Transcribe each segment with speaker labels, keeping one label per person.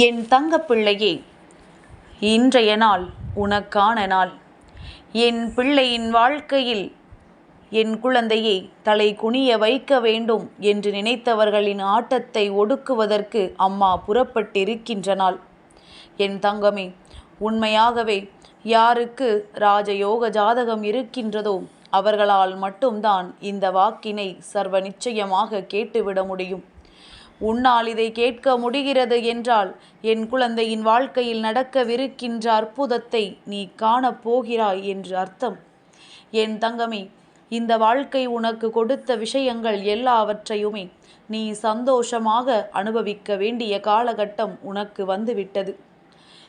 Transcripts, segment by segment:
Speaker 1: என் தங்கப்பிள்ளையே இன்றைய நாள் உனக்கான நாள். என் பிள்ளையின் வாழ்க்கையில் என் குழந்தையை தலை குனிய வைக்க வேண்டும் என்று நினைத்தவர்களின் ஆட்டத்தை ஒடுக்குவதற்கு அம்மா புறப்பட்டிருக்கின்ற நாள். என் தங்கமே உண்மையாகவே யாருக்கு ராஜயோக ஜாதகம் இருக்கின்றதோ அவர்களால் மட்டும்தான் இந்த வாக்கினை சர்வ நிச்சயமாக கேட்டுவிட முடியும். உன்னால் இதை கேட்க முடிகிறது என்றால் என் குழந்தையின் வாழ்க்கையில் நடக்கவிருக்கின்ற அற்புதத்தை நீ காணப் போகிறாய் என்று அர்த்தம். என் தங்கமே இந்த வாழ்க்கை உனக்கு கொடுத்த விஷயங்கள் எல்லாவற்றையுமே நீ சந்தோஷமாக அனுபவிக்க வேண்டிய காலகட்டம் உனக்கு வந்துவிட்டது.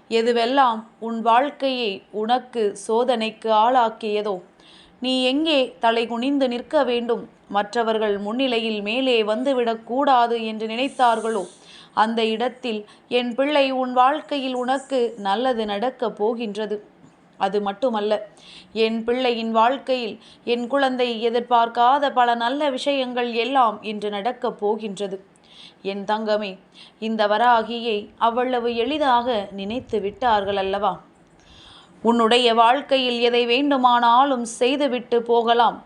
Speaker 1: எதுவெல்லாம் உன் வாழ்க்கையை உனக்கு சோதனைக்கு ஆளாக்கியதோ நீ எங்கே தலை குனிந்து நிற்க வேண்டும்? மற்றவர்கள் முன்னிலையில் மேலே வந்துவிடக்கூடாது என்று நினைத்தார்களோ? அந்த இடத்தில் என் பிள்ளை உன் வாழ்க்கையில் உனக்கு நல்லது நடக்கப் போகின்றது. அது மட்டுமல்ல என் பிள்ளையின் வாழ்க்கையில் என் குழந்தை எதிர்பார்க்காத பல நல்ல விஷயங்கள் எல்லாம் இன்று நடக்கப் போகின்றது. என் தங்கமே இந்த வராகியை அவ்வளவு எளிதாக நினைத்து விட்டார்கள் அல்லவா உன்னுடைய வாழ்க்கையில் எதை வேண்டுமானாலும் செய்துவிட்டு போகலாம்.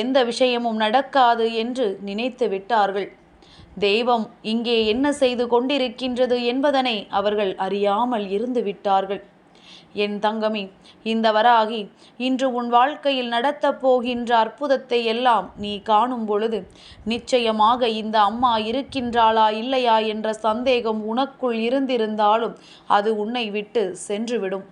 Speaker 1: எந்த விஷயமும் நடக்காது என்று நினைத்து விட்டார்கள். தெய்வம் இங்கே என்ன செய்து கொண்டிருக்கின்றது என்பதனை அவர்கள் அறியாமல் இருந்து விட்டார்கள். என் தங்கமே இந்த வராகி இன்று உன் வாழ்க்கையில் நடத்தப் போகின்ற அற்புதத்தை எல்லாம் நீ காணும் பொழுது நிச்சயமாக இந்த அம்மா இருக்கின்றாளா இல்லையா என்ற சந்தேகம் உனக்குள் இருந்திருந்தாலும் அது உன்னை விட்டு சென்றுவிடும்.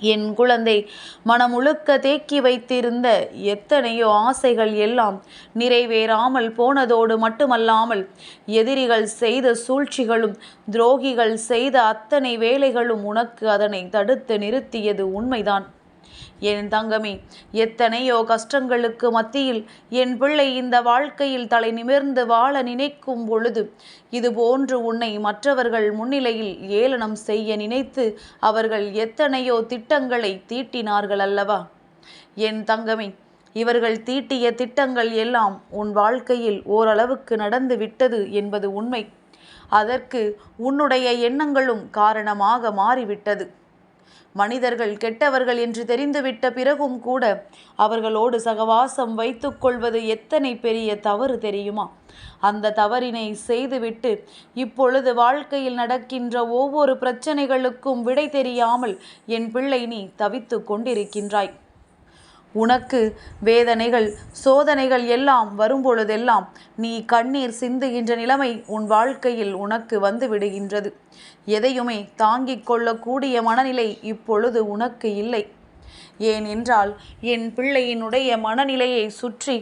Speaker 1: என் குழந்தை மனமுழுக்க தேக்கி வைத்திருந்த எத்தனையோ ஆசைகள் எல்லாம் நிறைவேறாமல் போனதோடு மட்டுமல்லாமல் எதிரிகள் செய்த சூழ்ச்சிகளும் துரோகிகள் செய்த அத்தனை வேலைகளும் உனக்கு அதனை தடுத்து நிறுத்தியது உண்மைதான். என் தங்கமே எத்தனையோ கஷ்டங்களுக்கு மத்தியில் என் பிள்ளை இந்த வாழ்க்கையில் தலை நிமிர்ந்து வாழ நினைக்கும் பொழுது இதுபோன்று உன்னை மற்றவர்கள் முன்னிலையில் ஏளனம் செய்ய நினைத்து அவர்கள் எத்தனையோ திட்டங்களை தீட்டினார்கள் அல்லவா? என் தங்கமே இவர்கள் தீட்டிய திட்டங்கள் எல்லாம் உன் வாழ்க்கையில் ஓரளவுக்கு நடந்து விட்டது என்பது உண்மை. அதற்கு உன்னுடைய எண்ணங்களும் காரணமாக மாறிவிட்டது. மனிதர்கள் கெட்டவர்கள் என்று தெரிந்துவிட்ட பிறகும் கூட அவர்களோடு சகவாசம் வைத்துக்கொள்வது எத்தனை பெரிய தவறு தெரியுமா? அந்த தவறினை செய்துவிட்டு இப்பொழுது வாழ்க்கையில் நடக்கின்ற ஒவ்வொரு பிரச்சனைகளுக்கும் விடை தெரியாமல் என் பிள்ளை நீ தவித்து கொண்டிருக்கின்றாய். உனக்கு வேதனைகள் சோதனைகள் எல்லாம் வரும்பொழுதெல்லாம் நீ கண்ணீர் சிந்துகின்ற நிலைமை உன் வாழ்க்கையில் உனக்கு வந்து விடுகின்றது எதையுமே தாங்கிக் கொள்ளக்கூடிய மனநிலை இப்பொழுது உனக்கு இல்லை. ஏனென்றால் என் பிள்ளையினுடைய மனநிலையை சுற்றி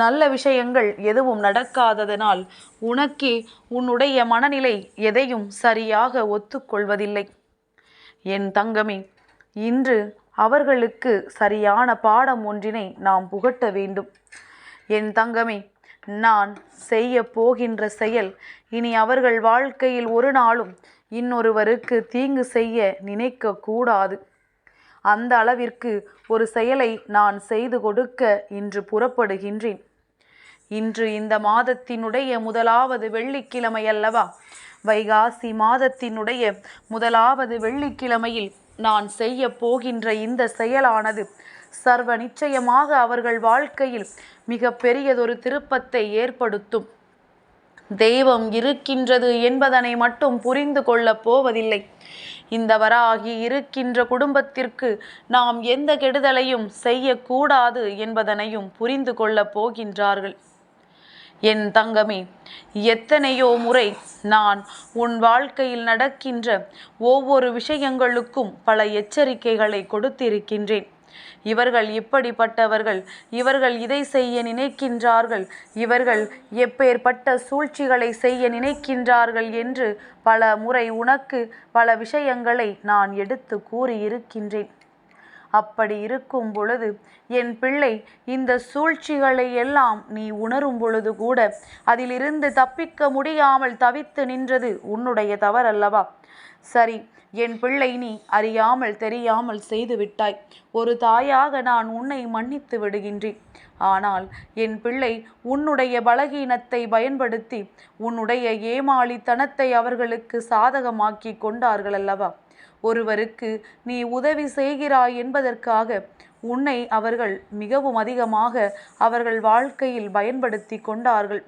Speaker 1: நல்ல விஷயங்கள் எதுவும் நடக்காததனால் உனக்கே உன்னுடைய மனநிலை எதையும் சரியாக ஒத்துக்கொள்வதில்லை. என் தங்கமே இன்று அவர்களுக்கு சரியான பாடம் ஒன்றினை நாம் புகட்ட வேண்டும். என் தங்கமே நான் செய்ய போகின்ற செயல் இனி அவர்கள் வாழ்க்கையில் ஒரு நாளும் இன்னொருவருக்கு தீங்கு செய்ய நினைக்க கூடாது. அந்த அளவிற்கு ஒரு செயலை நான் செய்து கொடுக்க இன்று புறப்படுகின்றேன். இன்று இந்த மாதத்தினுடைய முதலாவது வெள்ளிக்கிழமை அல்லவா வைகாசி மாதத்தினுடைய முதலாவது வெள்ளிக்கிழமையில் நான் செய்ய போகின்ற இந்த செயலானது சர்வ நிச்சயமாக அவர்கள் வாழ்க்கையில் மிக பெரியதொரு திருப்பத்தை ஏற்படுத்தும். தெய்வம் இருக்கின்றது என்பதனை மட்டும் புரிந்து கொள்ளப் போவதில்லை. இந்த வராகி இருக்கின்ற குடும்பத்திற்கு நாம் எந்த கெடுதலையும் செய்யக்கூடாது என்பதனையும் புரிந்து கொள்ளப் போகின்றார்கள். என் தங்கமே எத்தனையோ முறை நான் உன் வாழ்க்கையில் நடக்கின்ற ஒவ்வொரு விஷயங்களுக்கும் பல எச்சரிக்கைகளை கொடுத்திருக்கின்றேன். இவர்கள் இப்படிப்பட்டவர்கள் இவர்கள் இதை செய்ய நினைக்கின்றார்கள் இவர்கள் எப்பேற்பட்ட சூழ்ச்சிகளை செய்ய நினைக்கின்றார்கள் என்று பல முறை உனக்கு பல விஷயங்களை நான் எடுத்து கூறியிருக்கின்றேன். அப்படி இருக்கும் பொழுது என் பிள்ளை இந்த சூழ்ச்சிகளை எல்லாம் நீ உணரும் பொழுது கூட அதிலிருந்து தப்பிக்க முடியாமல் தவித்து நின்றது உன்னுடைய தவறல்லவா? சரி என் பிள்ளை நீ அறியாமல் தெரியாமல் செய்து விட்டாய். ஒரு தாயாக நான் உன்னை மன்னித்து விடுகின்றேன். ஆனால் என் பிள்ளை உன்னுடைய பலகீனத்தை பயன்படுத்தி உன்னுடைய ஏமாளித்தனத்தை அவர்களுக்கு சாதகமாக்கி கொண்டார்கள் அல்லவா ஒருவருக்கு நீ உதவி செய்கிறாய் என்பதற்காக உன்னை அவர்கள் மிகவும் அதிகமாக அவர்கள் வாழ்க்கையில் பயன்படுத்தி கொண்டார்கள்.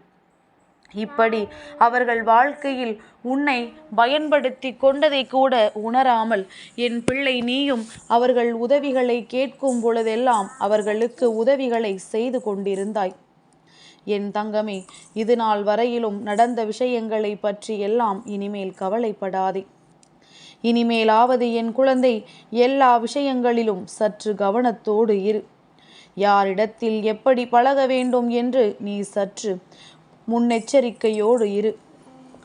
Speaker 1: இப்படி அவர்கள் வாழ்க்கையில் உன்னை பயன்படுத்தி கொண்டதை கூட உணராமல் என் பிள்ளை நீயும் அவர்கள் உதவிகளை கேட்கும் பொழுதெல்லாம் அவர்களுக்கு உதவிகளை செய்து கொண்டிருந்தாய். என் தங்கமே இது நாள் வரையிலும் நடந்த விஷயங்களை பற்றி எல்லாம் இனிமேல் கவலைப்படாதே. இனிமேலாவது என் குழந்தை எல்லா விஷயங்களிலும் சற்று கவனத்தோடு இரு. யாரிடத்தில் எப்படி பழக வேண்டும் என்று நீ சற்று முன்னெச்சரிக்கையோடு இரு.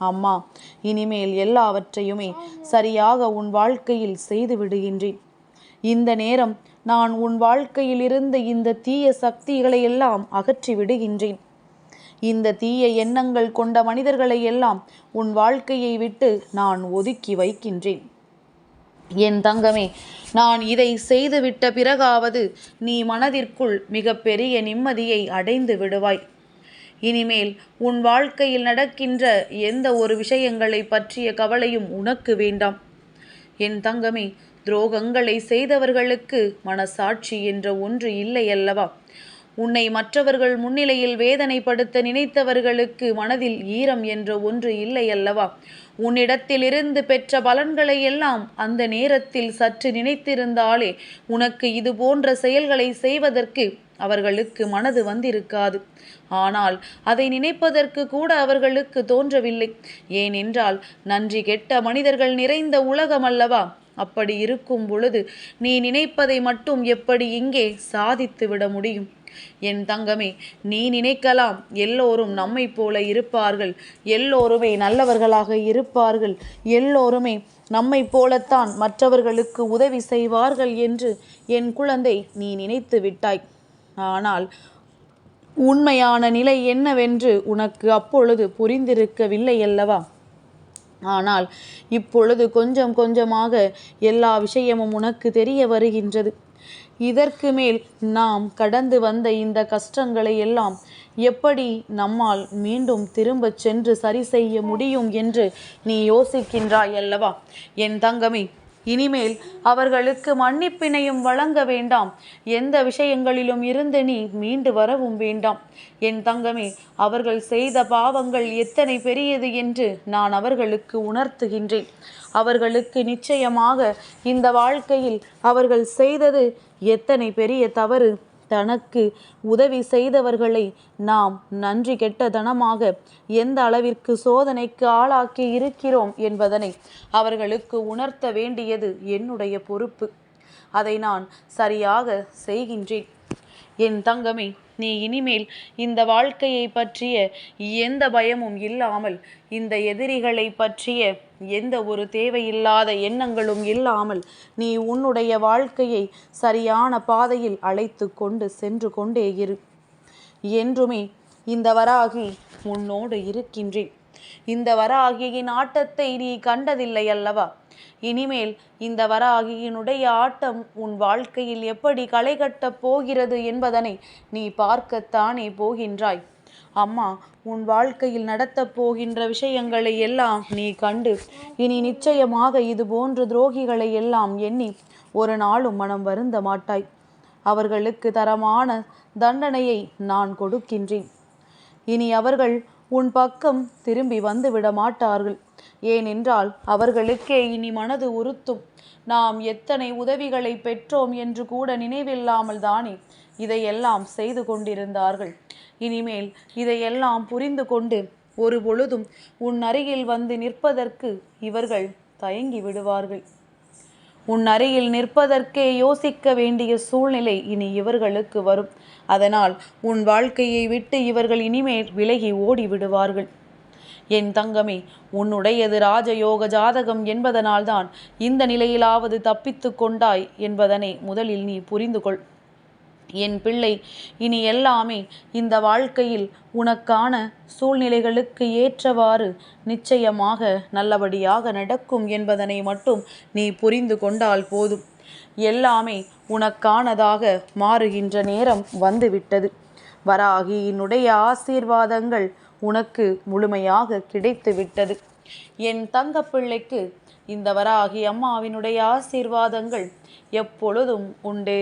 Speaker 1: அம்மா இனிமேல் எல்லாவற்றையுமே சரியாக உன் வாழ்க்கையில் செய்து விடுகின்றேன். இந்த நேரம் நான் உன் வாழ்க்கையில் இருந்து இந்த தீய சக்திகளை எல்லாம் அகற்றி விடுகின்றேன் இந்த தீய எண்ணங்கள் கொண்ட மனிதர்களை எல்லாம் உன் வாழ்க்கையை விட்டு நான் ஒதுக்கி வைக்கின்றேன். என் தங்கமே நான் இதை செய்துவிட்ட பிறகாவது நீ மனதிற்குள் மிகப்பெரிய நிம்மதியை அடைந்து விடுவாய். இனிமேல் உன் வாழ்க்கையில் நடக்கின்ற எந்த ஒரு விஷயங்களை பற்றிய கவலையும் உனக்கு வேண்டாம். என் தங்கமே துரோகங்களை செய்தவர்களுக்கு மனசாட்சி என்ற ஒன்று இல்லை அல்லவா? உன்னை மற்றவர்கள் முன்னிலையில் வேதனைப்படுத்த நினைத்தவர்களுக்கு மனதில் ஈரம் என்ற ஒன்று இல்லை அல்லவா? உன்னிடத்திலிருந்து பெற்ற பலன்களை எல்லாம் அந்த நேரத்தில் சற்று நினைத்திருந்தாலே உனக்கு இது போன்ற செயல்களை செய்வதற்கு அவர்களுக்கு மனது வந்திருக்காது. ஆனால் அதை நினைப்பதற்கு கூட அவர்களுக்கு தோன்றவில்லை. ஏனென்றால் நன்றி கெட்ட மனிதர்கள் நிறைந்த உலகம் அல்லவா? அப்படி இருக்கும் பொழுது நீ நினைப்பதை மட்டும் எப்படி இங்கே சாதித்து விட முடியும்? என் தங்கமே நீ நினைக்கலாம் எல்லோரும் நம்மை போல இருப்பார்கள். எல்லோருமே நல்லவர்களாக இருப்பார்கள். எல்லோருமே நம்மை போலத்தான் மற்றவர்களுக்கு உதவி செய்வார்கள் என்று என் குழந்தை நீ நினைத்து விட்டாய். ஆனால் உண்மையான நிலை என்னவென்று உனக்கு அப்பொழுது புரிந்திருக்கவில்லை அல்லவா? ஆனால் இப்பொழுது கொஞ்சம் கொஞ்சமாக எல்லா விஷயமும் உனக்கு தெரிய வருகின்றது. இதற்கு மேல் நாம் கடந்து வந்த இந்த கஷ்டங்களை எல்லாம் எப்படி நம்மால் மீண்டும் திரும்பச் சென்று சரி செய்ய முடியும் என்று நீ யோசிக்கின்றாய் அல்லவா? என் தங்கமே இனிமேல் அவர்களுக்கு மன்னிப்பினையும் வழங்க வேண்டாம். எந்த விஷயங்களிலும் இருந்து நீ மீண்டு வரவும் வேண்டாம். என் தங்கமே அவர்கள் செய்த பாவங்கள் எத்தனை பெரியது என்று நான் அவர்களுக்கு உணர்த்துகின்றேன். அவர்களுக்கு நிச்சயமாக இந்த வாழ்க்கையில் அவர்கள் செய்தது எத்தனை பெரிய தவறு. தனக்கு உதவி செய்தவர்களை நாம் நன்றி கெட்டதனமாக எந்த அளவிற்கு சோதனைக்கு ஆளாக்கி இருக்கிறோம் என்பதனை அவர்களுக்கு உணர்த்த வேண்டியது என்னுடைய பொறுப்பு. அதை நான் சரியாக செய்கின்றேன். என் தங்கமே நீ இனிமேல் இந்த வாழ்க்கையை பற்றிய எந்த பயமும் இல்லாமல் இந்த எதிரிகளை பற்றிய எந்த ஒரு தேவையில்லாத எண்ணங்களும் இல்லாமல் நீ உன்னுடைய வாழ்க்கையை சரியான பாதையில் அழைத்து கொண்டு சென்று கொண்டே இரு. என்றுமே இந்த வராகி உன்னோடு இருக்கின்றேன். இந்த வராகியின் ஆட்டத்தை நீ கண்டதில்லை அல்லவா? இனிமேல் இந்த வராகியினுடைய ஆட்டம் உன் வாழ்க்கையில் எப்படி களை கட்டப் போகிறது என்பதனை நீ பார்க்கத்தானே போகின்றாய். அம்மா உன் வாழ்க்கையில் நடத்தப் போகின்ற விஷயங்களை எல்லாம் நீ கண்டு இனி நிச்சயமாக இது போன்ற துரோகிகளை எல்லாம் எண்ணி ஒரு நாளும் மனம் வருந்த மாட்டாய். அவர்களுக்கு தரமான தண்டனையை நான் கொடுக்கின்றேன். இனி அவர்கள் உன் பக்கம் திரும்பி வந்து விட மாட்டார்கள். ஏனென்றால் அவர்களுக்கே இனி மனது உறுத்தும். நாம் எத்தனை உதவிகளை பெற்றோம் என்று கூட நினைவில்லாமல் தானே இதையெல்லாம் செய்து கொண்டிருந்தார்கள். இனிமேல் இதையெல்லாம் புரிந்து கொண்டு ஒரு பொழுதும் உன் அருகில் வந்து நிற்பதற்கு இவர்கள் தயங்கி விடுவார்கள். உன் அருகில் நிற்பதற்கே யோசிக்க வேண்டிய சூழ்நிலை இனி இவர்களுக்கு வரும். அதனால் உன் வாழ்க்கையை விட்டு இவர்கள் இனிமேல் விலகி ஓடி விடுவார்கள் என் தங்கமே உன்னுடையது ராஜயோக ஜாதகம் என்பதனால்தான் இந்த நிலையிலாவது தப்பித்து கொண்டாய் என்பதனை முதலில் நீ புரிந்து கொள் என் பிள்ளை இனி எல்லாமே இந்த வாழ்க்கையில் உனக்கான சூழ்நிலைகளுக்கு ஏற்றவாறு நிச்சயமாக நல்லபடியாக நடக்கும் என்பதனை மட்டும் நீ புரிந்து கொண்டால் போதும். எல்லாமே உனக்கானதாக மாறுகின்ற நேரம் வந்துவிட்டது. வராகியினுடைய ஆசீர்வாதங்கள் உனக்கு முழுமையாக கிடைத்து விட்டது என் தங்க பிள்ளைக்கு இந்த வராகி அம்மாவினுடைய ஆசீர்வாதங்கள் எப்பொழுதும் உண்டு.